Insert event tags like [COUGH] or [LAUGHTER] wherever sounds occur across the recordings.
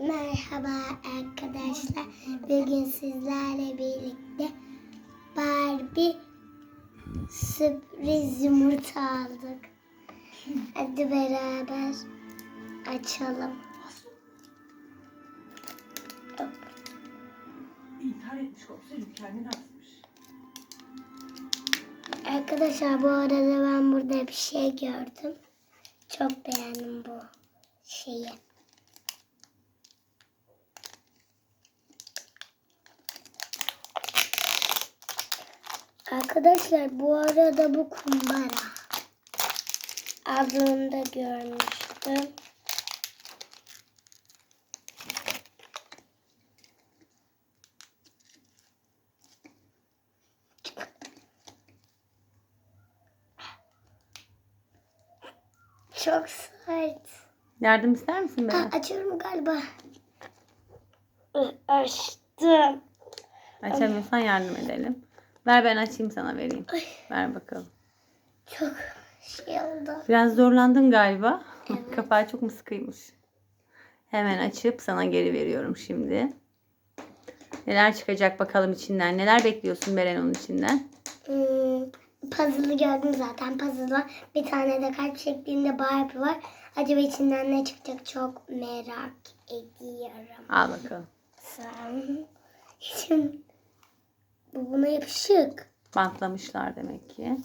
Merhaba arkadaşlar. Bugün sizlerle birlikte Barbie sürpriz yumurta aldık. Hadi beraber açalım. Hop. İntihar etmiş komiserim kendini asmış. Arkadaşlar bu arada ben burada bir şey gördüm. Çok beğendim bu şeyi. Arkadaşlar bu arada bu kumbara. Adında görmüştüm. Çok sert. Yardım ister misin Aa, Beren? açıyorum galiba. Açtım. Açamıyorsan yardım edelim. Ver ben açayım sana vereyim. Ay. Ver bakalım. Çok şey oldu. Biraz zorlandın galiba. [LAUGHS] Kapağı çok mu sıkıymış? Hemen açıp sana geri veriyorum şimdi. Neler çıkacak bakalım içinden. Neler bekliyorsun Beren onun içinden? Hmm, puzzle'ı gördüm zaten. Puzzle var. Bir tane de kalp şeklinde Barbie var. Acaba içinden ne çıkacak çok merak ediyorum. Al bakalım. Sen. [LAUGHS] Şimdi bu buna yapışık. Bantlamışlar demek ki.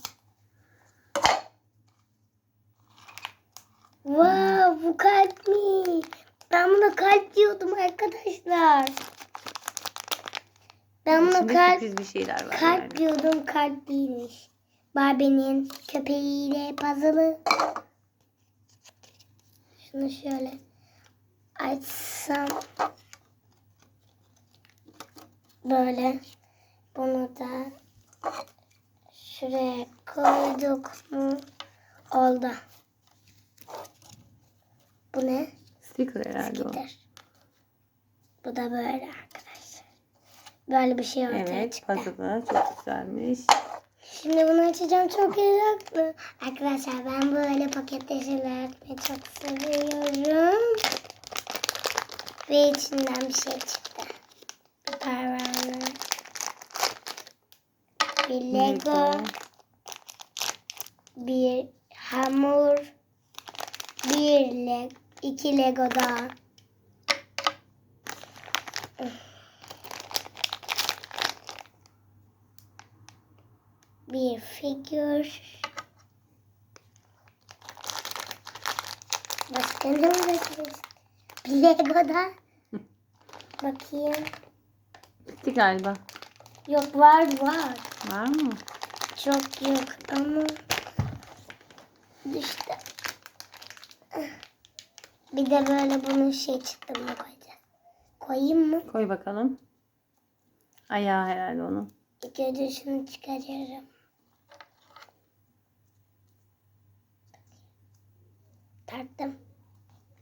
Wow bu kalp mi? Ben buna kalp diyordum arkadaşlar. Ben buna İçinde kalp sürpriz bir şeyler var. Kalp yani. diyordum kalp değilmiş. Barbie'nin köpeğiyle puzzle'ı. Şunu şöyle açsam. Böyle. Bunu da şuraya koyduk mu? Oldu. Bu ne? Sticker herhalde o. Gider. Bu da böyle arkadaşlar. Böyle bir şey ortaya Evet çıktı. puzzle'ı çok güzelmiş. Şimdi bunu açacağım çok meraklı. Arkadaşlar ben böyle paketli şeyler açmayı çok seviyorum. Ve içinden bir şey çıktı. Bir pervane. Bir Lego. Bir hamur. Bir le iki Lego daha. Bir figür. Başka ne olabilir? Bir Lego'da. Bakayım. Bitti galiba. Yok var var. Var mı? Çok yok ama düştü. Bir de böyle bunun şey çıktı mı koyacağız. Koyayım mı? Koy bakalım. Ayağı herhalde onun. İlk önce şunu çıkarıyorum. Taktım.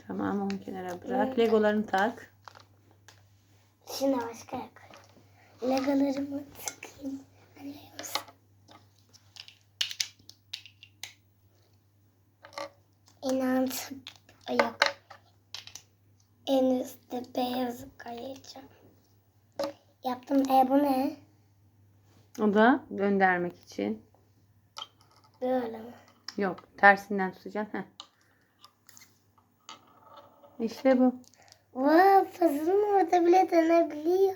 Tamam onu kenara bırak. Legolarını tak. Şimdi başka yok. Legolarımı sıkayım. Mısın? İnan yok. En üstte beyaz koyacağım. Yaptım. E bu ne? O da göndermek için. Böyle mi? Yok tersinden tutacaksın. Heh. İşte bu. Wow, puzzle'ın orada bile dönebiliyor.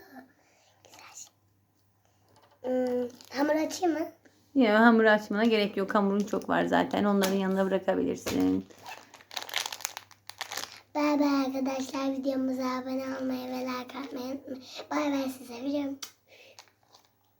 Güzel şey. Hmm, hamur açayım mı? Ya hamur açmana gerek yok. Hamurun çok var zaten. Onların yanına bırakabilirsin. Bay bay arkadaşlar. Videomuza abone olmayı ve like atmayı unutmayın. Bay bay size. Seviyorum.